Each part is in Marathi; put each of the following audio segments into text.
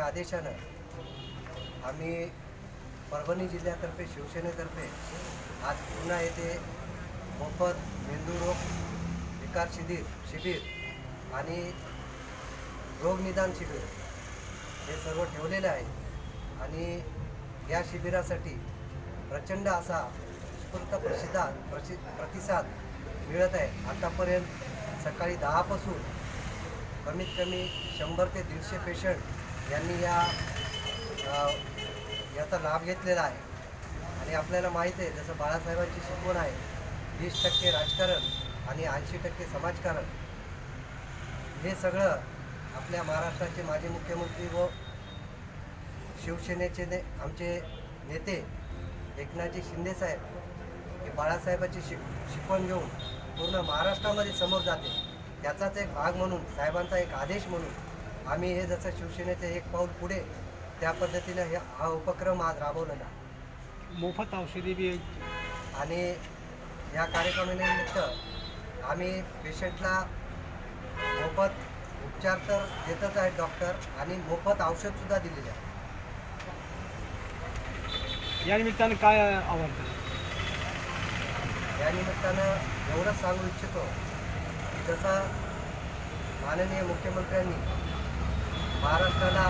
आदेशानं आम्ही परभणी जिल्ह्यातर्फे शिवसेनेतर्फे आज पुन्हा येथे मोफत मेंदूरोग विकार शिबिर शिबिर आणि रोगनिदान शिबिर हे सर्व ठेवलेले आहे. आणि या शिबिरासाठी प्रचंड असा उत्स्फूर्त प्रसिद्धात प्रसि प्रतिसाद मिळत आहे. आतापर्यंत सकाळी दहापासून कमीत कमी शंभर ते दीडशे पेशंट यांनी या याचा लाभ घेतलेला आहे. आणि आपल्याला माहीत आहे जसं बाळासाहेबांची शिकवण आहे वीस टक्के राजकारण आणि ऐंशी टक्के समाजकारण. हे सगळं आपल्या महाराष्ट्राचे माजी मुख्यमंत्री व शिवसेनेचे ने आमचे नेते एकनाथजी शिंदेसाहेब हे बाळासाहेबांची शिक शिकवण घेऊन पूर्ण महाराष्ट्रामध्ये समोर जाते. त्याचाच एक भाग म्हणून साहेबांचा एक आदेश म्हणून आम्ही हे जसं शिवसेनेचे एक पाऊल पुढे त्या पद्धतीनं हे हा उपक्रम आज राबवलेला. मोफत औषधी बी आणि या कार्यक्रमानिमित्त आम्ही पेशंटला मोफत उपचार तर देतच आहेत डॉक्टर आणि मोफत औषधसुद्धा दिलेले आहे या निमित्तानं काय आवडतं या निमित्तानं एवढंच सांगू इच्छितो की जसं माननीय मुख्यमंत्र्यांनी महाराष्ट्राला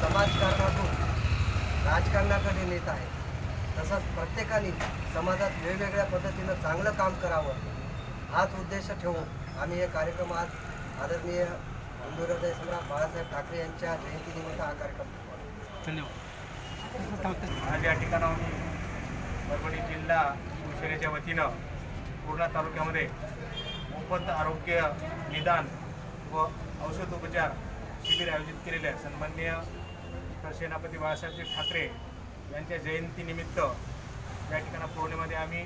समाजकारणातून राजकारणाकडे नेत आहे. तसंच प्रत्येकाने समाजात वेगवेगळ्या पद्धतीनं चांगलं काम करावं. हाच उद्देश ठेवून आम्ही हे कार्यक्रम आज आदरणीय हिंदू हृदय सम्राट बाळासाहेब ठाकरे यांच्या जयंतीनिमित्त हा कार्यक्रम धन्यवाद. आज या ठिकाणाहून परभणी जिल्हा शिवसेनेच्या वतीनं पूर्णा तालुक्यामध्ये मोफत आरोग्य निदान व औषधोपचार शिबिर आयोजित केलेले आहे सन्माननीय सेनापती बाळासाहेबजी ठाकरे यांच्या जयंतीनिमित्त या ठिकाणा पौर्णिमध्ये आम्ही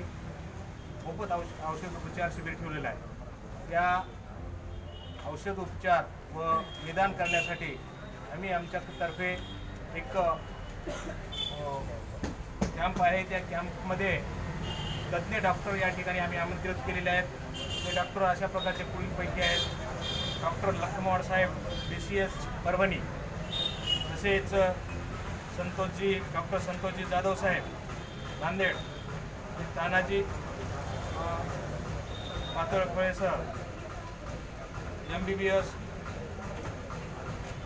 मोफत औष औषधोपचार शिबिर ठेवलेलं आहे. त्या औषध उपचार व निदान करण्यासाठी आम्ही आमच्यातर्फे एक कॅम्प आहे. त्या कॅम्पमध्ये तज्ज्ञ डॉक्टर या ठिकाणी आम्ही आमंत्रित केलेले आहेत. ते डॉक्टर अशा प्रकारचे पुढीलपैकी आहेत. डॉक्टर लखमवाड साहेब बी सी एस परभणी तसेच संतोषजी डॉक्टर संतोषजी जाधव साहेब Nanded Tanaji Patalphale sir M B B S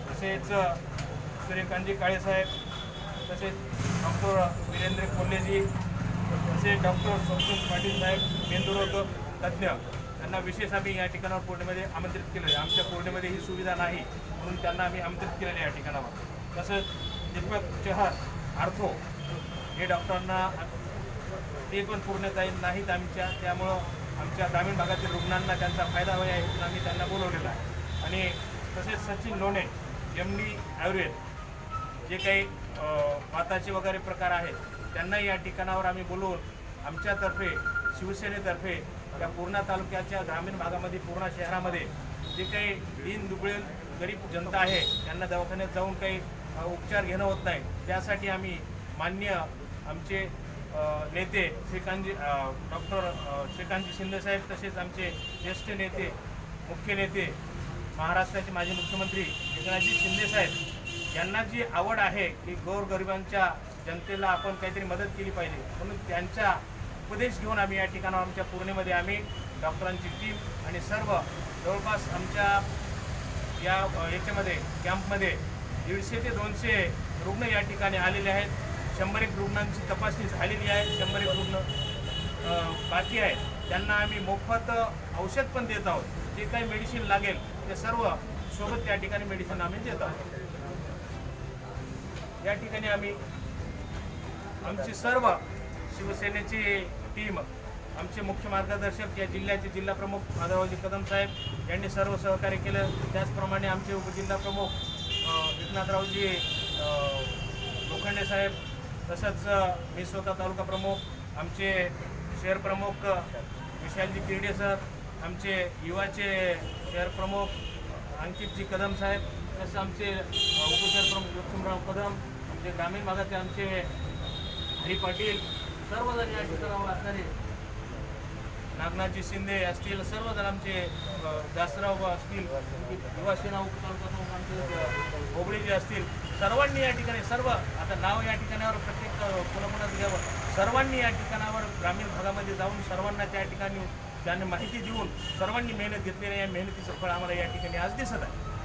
तसेच सूर्यकांतजी काळेसाहेब तसेच डॉक्टर वीरेंद्र कोल्हेजी तसेच डॉक्टर संतोष पाटील साहेब मेंदुरोग तज्ज्ञ. त्यांना विशेष आम्ही या ठिकाणावर पूर्णिमध्ये आमंत्रित केलं आहे. आमच्या पूर्णिमध्ये ही सुविधा नाही म्हणून त्यांना आम्ही आमंत्रित केलेलं आहे या ठिकाणावर. तसंच दीपक चहर आर्थो हे डॉक्टरांना ते पण पूर्णता नाहीत आमच्या त्यामुळं आमच्या ग्रामीण भागातील रुग्णांना त्यांचा फायदा व्हावा हेतून आम्ही त्यांना बोलवलेला आहे. आणि तसेच सचिन लोणे एम डी आयुर्वेद जे काही अ, वाताचे वगैरे प्रकार आहेत त्यांनाही या ठिकाणावर आम्ही बोलवून आमच्यातर्फे शिवसेनेतर्फे या पूर्णा तालुक्याच्या ग्रामीण भागामध्ये पूर्णा शहरामध्ये जे काही दिन दुबळे गरीब जनता आहे त्यांना दवाखान्यात जाऊन काही उपचार घेणं होत नाही. त्यासाठी आम्ही मान्य आमचे नेते श्रीकांतजी डॉक्टर श्रीकांतजी शिंदेसाहेब तसेच आमचे ज्येष्ठ नेते मुख्य नेते महाराष्ट्राचे माजी मुख्यमंत्री एकनाथजी शिंदेसाहेब यांना जी आवड आहे की गोरगरिबांच्या जनतेला आपण काहीतरी मदत केली पाहिजे म्हणून त्यांच्या उपदेश घेऊन आम्ही या ठिकाणावर आमच्या पूर्णेमध्ये आम्ही डॉक्टरांची टीम आणि सर्व जवळपास आमच्या या याच्यामध्ये कॅम्पमध्ये दीडशे ते दोनशे रुग्ण या ठिकाणी आलेले आहेत. शंभर एक रुग्णांची तपासणी झालेली आहे. शंभर एक रुग्ण बाकी आहेत. त्यांना आम्ही मोफत औषध पण देत आहोत. जे काही मेडिसिन लागेल ते सर्व सोबत त्या ठिकाणी मेडिसिन आम्ही देत आहोत. या ठिकाणी आम्ही आमची सर्व शिवसेनेची टीम आमचे मुख्य मार्गदर्शक या जिल्ह्याचे जिल्हा प्रमुख कदम साहेब यांनी सर्व सहकार्य केलं. त्याचप्रमाणे आमचे उपजिल्हा प्रमुख एकनाथरावजी लोखंडे साहेब तसंच मी स्वतः तालुका प्रमुख आमचे शहर प्रमुख विशालजी किरडे सर आमचे युवाचे शहर प्रमुख अंकितजी कदम साहेब तसं आमचे उपशहर प्रमुख लक्ष्मणराव कदम आमचे ग्रामीण भागाचे आमचे हरी पाटील सर्वजण या ठिकाणावर असणारे नागनाथजी शिंदे असतील सर्वजण आमचे दासराव असतील युवासेना उपतालुका आमचे होबळेजी असतील सर्वांनी या ठिकाणी सर्व आता नाव या ठिकाणावर प्रत्येक अ, घ्यावं. सर्वांनी या ठिकाणावर ग्रामीण भागामध्ये जाऊन सर्वांना त्या ठिकाणी त्यांनी माहिती देऊन सर्वांनी मेहनत घेतलेली या मेहनतीचं फळ आम्हाला या ठिकाणी आज दिसत आहे.